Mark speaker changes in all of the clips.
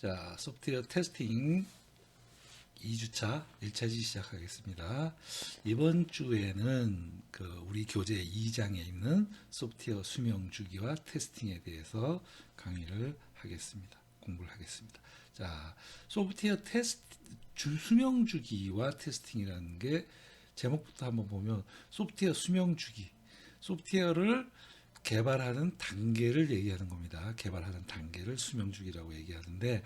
Speaker 1: 자, 소프트웨어 테스팅 2주차 1차지 시작하겠습니다. 이번 주에는 그 우리 교재 2장에 있는 소프트웨어 수명 주기와 테스팅에 대해서 강의를 하겠습니다. 공부를 하겠습니다. 자, 소프트웨어 테스트 주 수명 주기와 테스팅이라는 게 제목부터 한번 보면 소프트웨어 수명 주기, 소프트웨어를 개발하는 단계를 얘기하는 겁니다. 개발하는 단계를 수명 주기라고 얘기하는데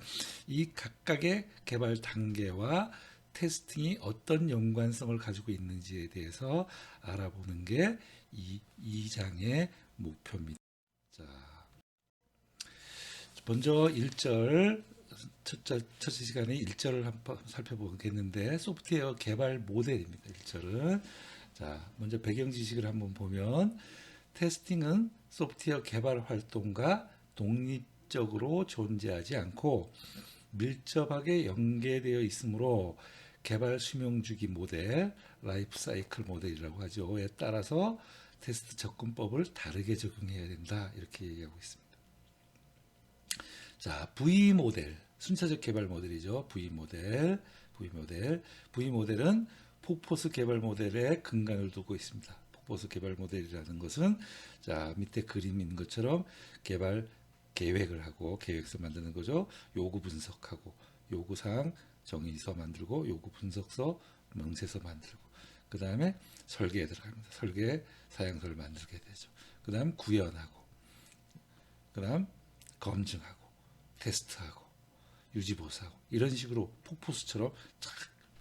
Speaker 1: 이 각각의 개발 단계와 테스팅이 어떤 연관성을 가지고 있는지에 대해서 알아보는 게 이 2장의 목표입니다. 자, 먼저 1절 첫째, 첫째 시간에 1절을 한번 살펴보겠는데 소프트웨어 개발 모델입니다. 1절은 자, 먼저 배경 지식을 한번 보면 테스팅은 소프트웨어 개발 활동과 독립적으로 존재하지 않고 밀접하게 연계되어 있으므로 개발 수명 주기 모델, 라이프 사이클 모델이라고 하죠.에 따라서 테스트 접근법을 다르게 적용해야 된다. 이렇게 얘기하고 있습니다. 자, V 모델, 순차적 개발 모델이죠. V 모델, V 모델, V 모델은 폭포스 개발 모델의 근간을 두고 있습니다. 폭포스 개발 모델이라는 것은 자 밑에 그림 있는 것처럼 개발 계획을 하고 계획서 만드는 거죠. 요구 분석하고 요구사항 정의서 만들고 요구 분석서 명세서 만들고 그 다음에 설계에 들어갑니다. 설계 사양서를 만들게 되죠. 그 다음 구현하고 그 다음 검증하고 테스트하고 유지보수하고 이런 식으로 폭포수처럼 쫙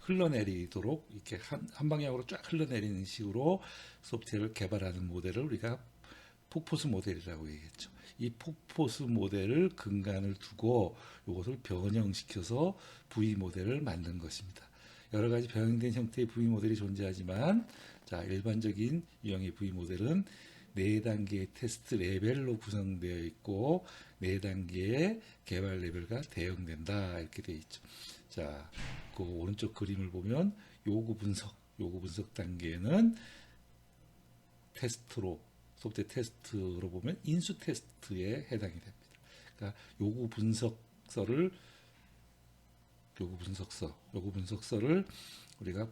Speaker 1: 흘러내리도록 이렇게 한, 한 방향으로 쫙 흘러내리는 식으로 소프트웨어를 개발하는 모델을 우리가 폭포수 모델이라고 얘기했죠. 이 폭포수 모델을 근간을 두고 이것을 변형시켜서 V 모델을 만든 것입니다. 여러 가지 변형된 형태의 V 모델이 존재하지만 자 일반적인 유형의 V 모델은 네 단계의 테스트 레벨로 구성되어 있고 네 단계의 개발 레벨과 대응된다 이렇게 되어 있죠. 자, 그 오른쪽 그림을 보면 요구 분석, 요구 분석 단계는 테스트로 소프트웨어 테스트로 보면 인수 테스트에 해당이 됩니다. 그러니까 요구 분석서를 요구 분석서, 요구 분석서를 우리가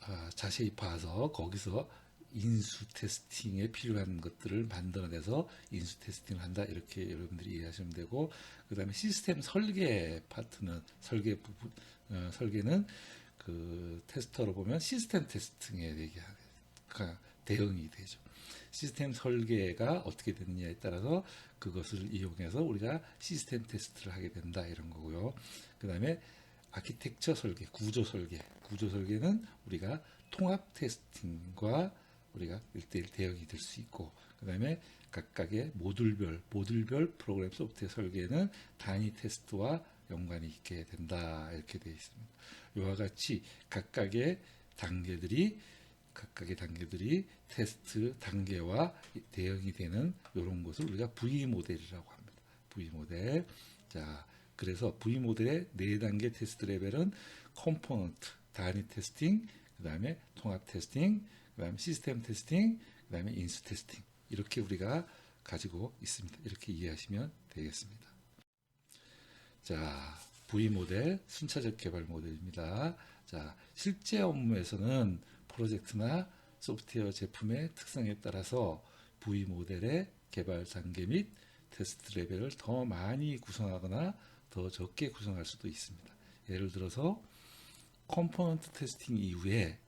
Speaker 1: 아, 자세히 봐서 거기서 인수 테스팅에 필요한 것들을 만들어내서 인수 테스팅을 한다 이렇게 여러분들이 이해하시면 되고 그 다음에 시스템 설계 파트는 설계 부분 어, 설계는 그 테스터로 보면 시스템 테스팅에 얘기가 대응이 되죠. 시스템 설계가 어떻게 되느냐에 따라서 그것을 이용해서 우리가 시스템 테스트를 하게 된다 이런 거고요. 그 다음에 아키텍처 설계, 구조 설계, 구조 설계는 우리가 통합 테스팅과 우리가 1대1 대응이 될 수 있고 그 다음에 각각의 모듈별 모듈별 프로그램 소프트웨어 설계는 단위 테스트와 연관이 있게 된다 이렇게 되어 있습니다. 이와 같이 각각의 단계들이 각각의 단계들이 테스트 단계와 대응이 되는 이런 것을 우리가 V 모델이라고 합니다. V 모델. 자, 그래서 V 모델의 네 단계 테스트 레벨은 컴포넌트, 단위 테스팅, 그 다음에 통합 테스팅, 그 다음에 시스템 테스팅, 그 다음에 인수 테스팅 이렇게 우리가 가지고 있습니다. 이렇게 이해하시면 되겠습니다. 자, V 모델 순차적 개발 모델입니다. 자, 실제 업무에서는 프로젝트나 소프트웨어 제품의 특성에 따라서 V 모델의 개발 단계 및 테스트 레벨을 더 많이 구성하거나 더 적게 구성할 수도 있습니다. 예를 들어서 컴포넌트 테스팅 이후에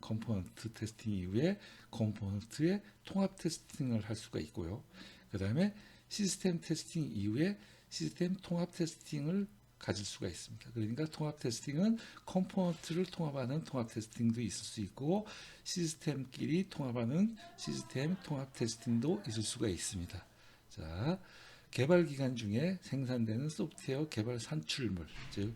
Speaker 1: 컴포넌트 테스팅 이후에 컴포넌트의 통합 테스팅을 할 수가 있고요. 그 다음에 시스템 테스팅 이후에 시스템 통합 테스팅을 가질 수가 있습니다. 그러니까 통합 테스팅은 컴포넌트를 통합하는 통합 테스팅도 있을 수 있고 시스템끼리 통합하는 시스템 통합 테스팅도 있을 수가 있습니다. 자, 개발 기간 중에 생산되는 소프트웨어 개발 산출물, 즉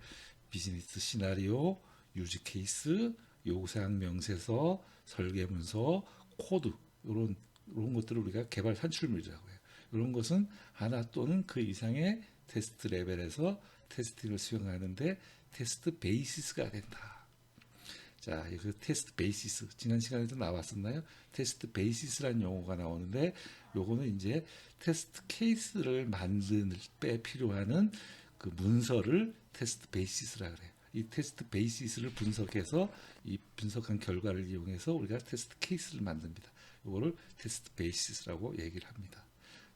Speaker 1: 비즈니스 시나리오, 유지 케이스, 요구사항 명세서, 설계문서, 코드 이런 이런 것들을 우리가 개발 산출물이라고 해요. 이런 것은 하나 또는 그 이상의 테스트 레벨에서 테스팅을 수행하는데 테스트 베이시스가 된다. 자, 여기 테스트 베이시스 지난 시간에도 나왔었나요? 테스트 베이시스라는 용어가 나오는데 요거는 이제 테스트 케이스를 만드는 때 필요하는 그 문서를 테스트 베이시스라 그래요. 이 테스트 베이시스를 분석해서 이 분석한 결과를 이용해서 우리가 테스트 케이스를 만듭니다. 요거를 테스트 베이시스라고 얘기를 합니다.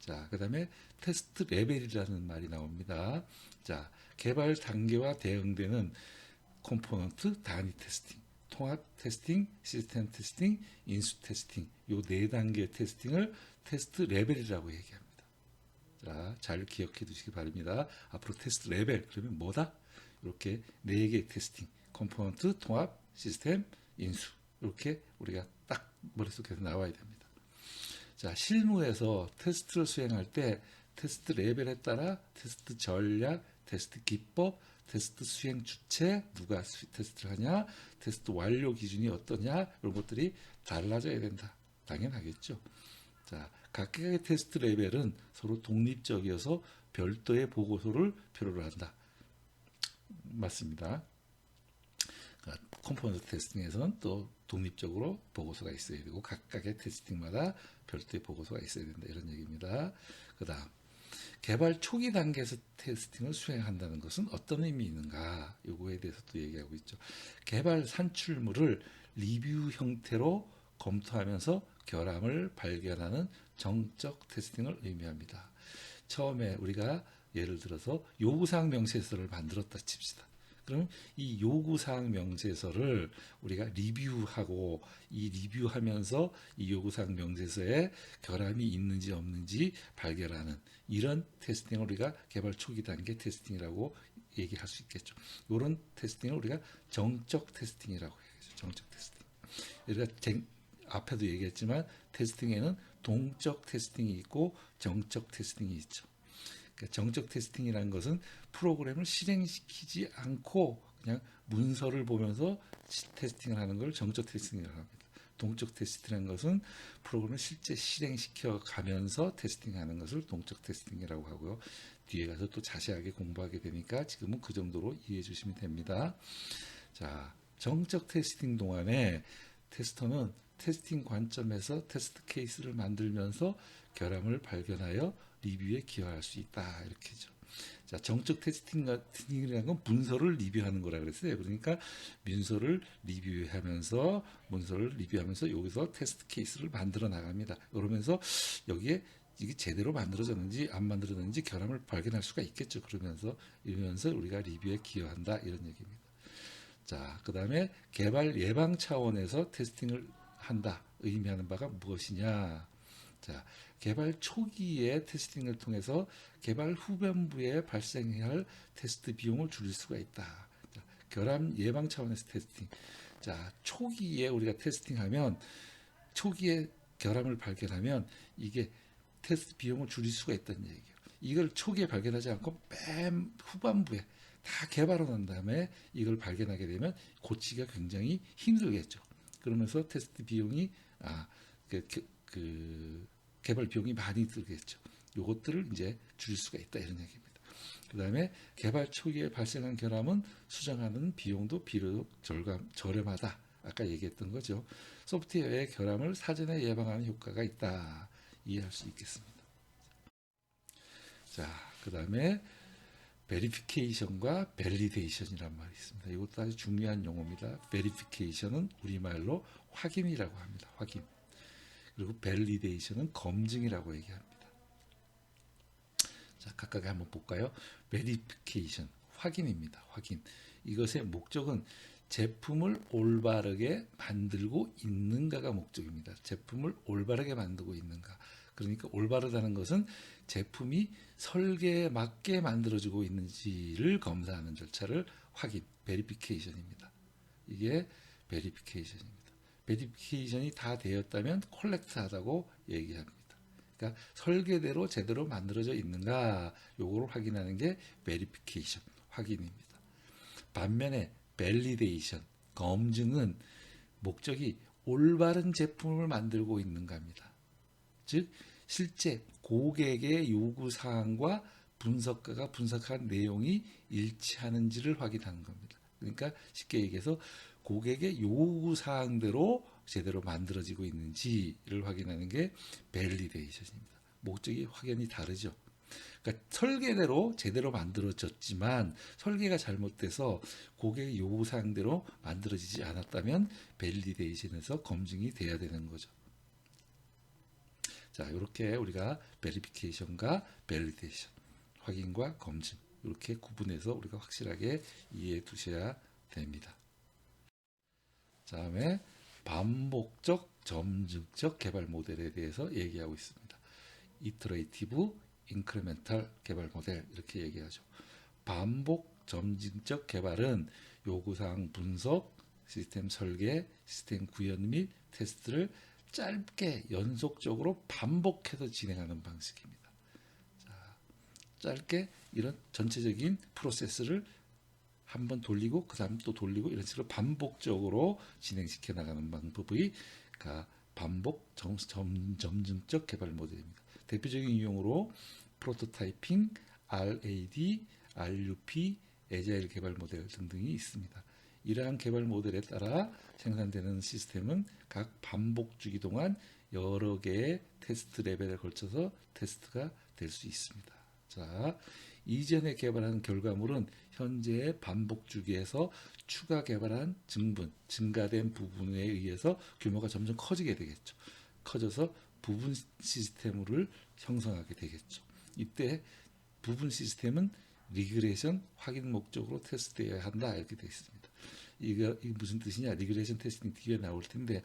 Speaker 1: 자, 그 다음에 테스트 레벨이라는 말이 나옵니다. 자, 개발 단계와 대응되는 컴포넌트 단위 테스팅, 통합 테스팅, 시스템 테스팅, 인수 테스팅 요 네 단계 테스팅을 테스트 레벨이라고 얘기합니다. 자, 잘 기억해 두시기 바랍니다. 앞으로 테스트 레벨 그러면 뭐다? 이렇게 네개 테스팅, 컴포넌트, 통합, 시스템, 인수 이렇게 우리가 딱 머릿속에서 나와야 됩니다. 자, 실무에서 테스트를 수행할 때 테스트 레벨에 따라 테스트 전략, 테스트 기법, 테스트 수행 주체, 누가 수- 테스트를 하냐, 테스트 완료 기준이 어떠냐, 이런 것들이 달라져야 된다. 당연하겠죠. 자, 각각의 테스트 레벨은 서로 독립적이어서 별도의 보고서를 필요로 한다. 맞습니다. 그러니까 컴포넌트 테스팅에서는 또 독립적으로 보고서가 있어야 되고 각각의 테스팅마다 별도의 보고서가 있어야 된다 이런 얘기입니다. 그 다음 개발 초기 단계에서 테스팅을 수행한다는 것은 어떤 의미 있는가 요거에 대해서 또 얘기하고 있죠. 개발 산출물을 리뷰 형태로 검토하면서 결함을 발견하는 정적 테스팅을 의미합니다. 처음에 우리가 예를 들어서 요구사항 명세서를 만들었다 칩시다. 그럼 이 요구사항 명세서를 우리가 리뷰하고 이 리뷰하면서 이 요구사항 명세서에 결함이 있는지 없는지 발견하는 이런 테스팅을 우리가 개발 초기 단계 테스팅이라고 얘기할 수 있겠죠. 이런 테스팅을 우리가 정적 테스팅이라고 해야죠. 정적 테스팅. 우리가 쟁- 앞에도 얘기했지만 테스팅에는 동적 테스팅이 있고 정적 테스팅이 있죠. 그러니까 정적 테스팅이라는 것은 프로그램을 실행시키지 않고 그냥 문서를 보면서 시- 테스팅을 하는 걸 정적 테스팅이라고 합니다. 동적 테스팅이라는 것은 프로그램을 실제 실행시켜 가면서 테스팅하는 것을 동적 테스팅이라고 하고요. 뒤에 가서 또 자세하게 공부하게 되니까 지금은 그 정도로 이해해 주시면 됩니다. 자, 정적 테스팅 동안에 테스터는 테스팅 관점에서 테스트 케이스를 만들면서 결함을 발견하여 리뷰에 기여할 수 있다 이렇게죠. 자, 정적 테스팅 같은 건 문서를 리뷰하는 거라 그랬어요. 그러니까 문서를 리뷰하면서 문서를 리뷰하면서 여기서 테스트 케이스를 만들어 나갑니다. 그러면서 여기에 이게 제대로 만들어졌는지 안 만들어졌는지 결함을 발견할 수가 있겠죠. 그러면서 이러면서 우리가 리뷰에 기여한다 이런 얘기입니다. 자, 그 다음에 개발 예방 차원에서 테스팅을 한다. 의미하는 바가 무엇이냐? 자, 개발 초기에 테스팅을 통해서 개발 후반부에 발생해야 할 테스트 비용을 줄일 수가 있다. 자, 결함 예방 차원에서 테스팅. 자, 초기에 우리가 테스팅하면 초기에 결함을 발견하면 이게 테스트 비용을 줄일 수가 있다는 얘기예요. 이걸 초기에 발견하지 않고 맨 후반부에 다 개발을 한 다음에 이걸 발견하게 되면 고치기가 굉장히 힘들겠죠. 그러면서 테스트 비용이 아, 그, 그, 그 개발 비용이 많이 들겠죠. 요것들을 이제 줄일 수가 있다 이런 얘기입니다. 그 다음에 개발 초기에 발생한 결함은 수정하는 비용도 비교적 저렴하다. 아까 얘기했던 거죠. 소프트웨어의 결함을 사전에 예방하는 효과가 있다. 이해할 수 있겠습니다. 자, 그 다음에 베리피케이션과 밸리데이션이란 말이 있습니다. 이것도 아주 중요한 용어입니다. 베리피케이션은 우리말로 확인이라고 합니다. 확인. 그리고 밸리데이션은 검증이라고 얘기합니다. 자, 각각 한번 볼까요? 베리피케이션, 확인입니다. 확인. 이것의 목적은 제품을 올바르게 만들고 있는가가 목적입니다. 제품을 올바르게 만들고 있는가. 그러니까 올바르다는 것은 제품이 설계에 맞게 만들어지고 있는지를 검사하는 절차를 확인, 베리피케이션입니다. 이게 베리피케이션입니다. 베리피케이션이 다 되었다면 콜렉트하다고 얘기합니다. 그러니까 설계대로 제대로 만들어져 있는가 요거를 확인하는 게 베리피케이션, 확인입니다. 반면에 밸리데이션, 검증은 목적이 올바른 제품을 만들고 있는가입니다. 즉 실제 고객의 요구 사항과 분석가가 분석한 내용이 일치하는지를 확인하는 겁니다. 그러니까 쉽게 얘기해서 고객의 요구 사항대로 제대로 만들어지고 있는지를 확인하는 게 밸리데이션입니다. 목적이 확연히 다르죠. 그러니까 설계대로 제대로 만들어졌지만 설계가 잘못돼서 고객의 요구 사항대로 만들어지지 않았다면 밸리데이션에서 검증이 돼야 되는 거죠. 자, 이렇게 우리가 베리피케이션과 밸리데이션, 확인과 검증 이렇게 구분해서 우리가 확실하게 이해해 두셔야 됩니다. 다음에 반복적 점증적 개발 모델에 대해서 얘기하고 있습니다. 이터레이티브 인크리멘탈 개발 모델 이렇게 얘기하죠. 반복 점진적 개발은 요구사항 분석, 시스템 설계, 시스템 구현 및 테스트를 짧게 연속적으로 반복해서 진행하는 방식입니다. 자, 짧게 이런 전체적인 프로세스를 한 번 돌리고 그 다음 또 돌리고 이런 식으로 반복적으로 진행시켜 나가는 방법의 그 반복 점, 점, 점증적 개발 모델입니다. 대표적인 유형으로 프로토타이핑, RAD, RUP, 에자일 개발 모델 등등이 있습니다. 이러한 개발 모델에 따라 생산되는 시스템은 각 반복 주기 동안 여러 개의 테스트 레벨에 걸쳐서 테스트가 될 수 있습니다. 자, 이전에 개발한 결과물은 현재의 반복 주기에서 추가 개발한 증분, 증가된 부분에 의해서 규모가 점점 커지게 되겠죠. 커져서 부분 시스템을 형성하게 되겠죠. 이때 부분 시스템은 리그레이션 확인 목적으로 테스트해야 한다 이렇게 되어 있습니다. 이거 무슨 뜻이냐? 리그레이션 테스팅 뒤에 나올 텐데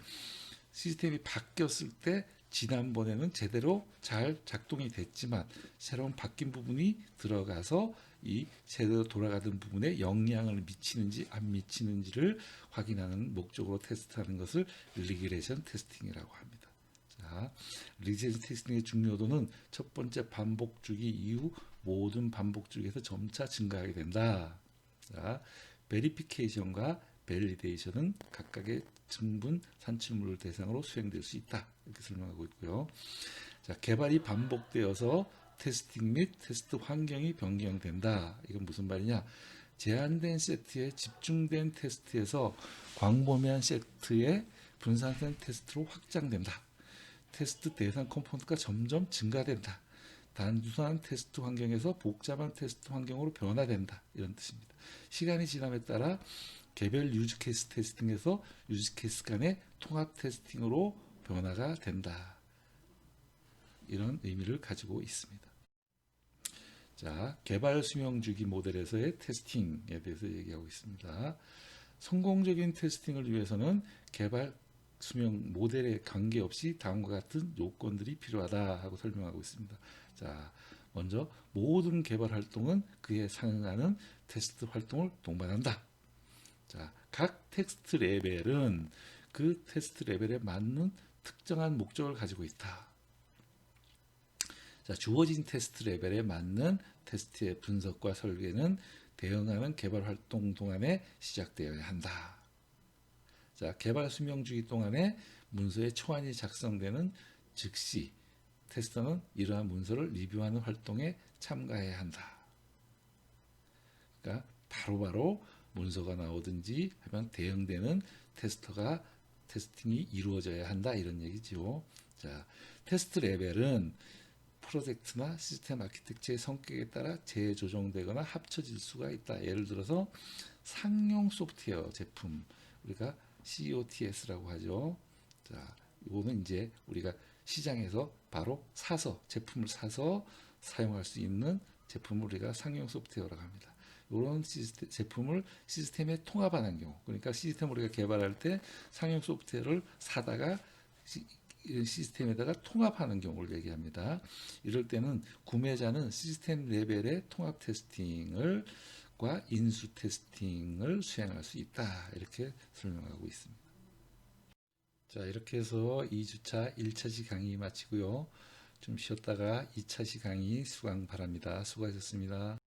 Speaker 1: 시스템이 바뀌었을 때 지난번에는 제대로 잘 작동이 됐지만 새로운 바뀐 부분이 들어가서 이 제대로 돌아가던 부분에 영향을 미치는지 안 미치는지를 확인하는 목적으로 테스트하는 것을 리그레이션 테스팅이라고 합니다. 자, 리그레이션 테스팅의 중요도는 첫 번째 반복 주기 이후 모든 반복 주기에서 점차 증가하게 된다. 자, 베리피케이션과 밸리데이션은 각각의 증분 산출물을 대상으로 수행될 수 있다. 이렇게 설명하고 있고요. 자, 개발이 반복되어서 테스팅 및 테스트 환경이 변경된다. 이건 무슨 말이냐? 제한된 세트에 집중된 테스트에서 광범위한 세트에 분산된 테스트로 확장된다. 테스트 대상 컴포넌트가 점점 증가된다. 단순한 테스트 환경에서 복잡한 테스트 환경으로 변화된다. 이런 뜻입니다. 시간이 지남에 따라 개별 유즈 케이스 테스팅에서 유즈 케이스 간의 통합 테스팅으로 변화가 된다. 이런 의미를 가지고 있습니다. 자, 개발 수명 주기 모델에서의 테스팅에 대해서 얘기하고 있습니다. 성공적인 테스팅을 위해서는 개발 수명 모델에 관계없이 다음과 같은 요건들이 필요하다 하고 설명하고 있습니다. 자, 먼저 모든 개발 활동은 그에 상응하는 테스트 활동을 동반한다. 자, 각 테스트 레벨은 그 테스트 레벨에 맞는 특정한 목적을 가지고 있다. 자, 주어진 테스트 레벨에 맞는 테스트의 분석과 설계는 대응하는 개발 활동 동안에 시작되어야 한다. 자, 개발 수명 주기 동안에 문서의 초안이 작성되는 즉시 테스터는 이러한 문서를 리뷰하는 활동에 참가해야 한다. 그러니까 바로바로 문서가 나오든지 하면 대응되는 테스터가 테스팅이 이루어져야 한다 이런 얘기죠. 자, 테스트 레벨은 프로젝트나 시스템 아키텍처의 성격에 따라 재조정되거나 합쳐질 수가 있다. 예를 들어서 상용 소프트웨어 제품 우리가 COTS라고 하죠. 자, 이거는 이제 우리가 시장에서 바로 사서 제품을 사서 사용할 수 있는 제품을 우리가 상용 소프트웨어라고 합니다. 이런 시스템, 제품을 시스템에 통합하는 경우, 그러니까 시스템을 우리가 개발할 때 상용 소프트웨어를 사다가 시, 시스템에다가 통합하는 경우를 얘기합니다. 이럴 때는 구매자는 시스템 레벨의 통합 테스팅을 과 인수 테스팅을 수행할 수 있다. 이렇게 설명하고 있습니다. 자, 이렇게 해서 2주차 1차시 강의 마치고요. 좀 쉬었다가 2차시 강의 수강 바랍니다. 수고하셨습니다.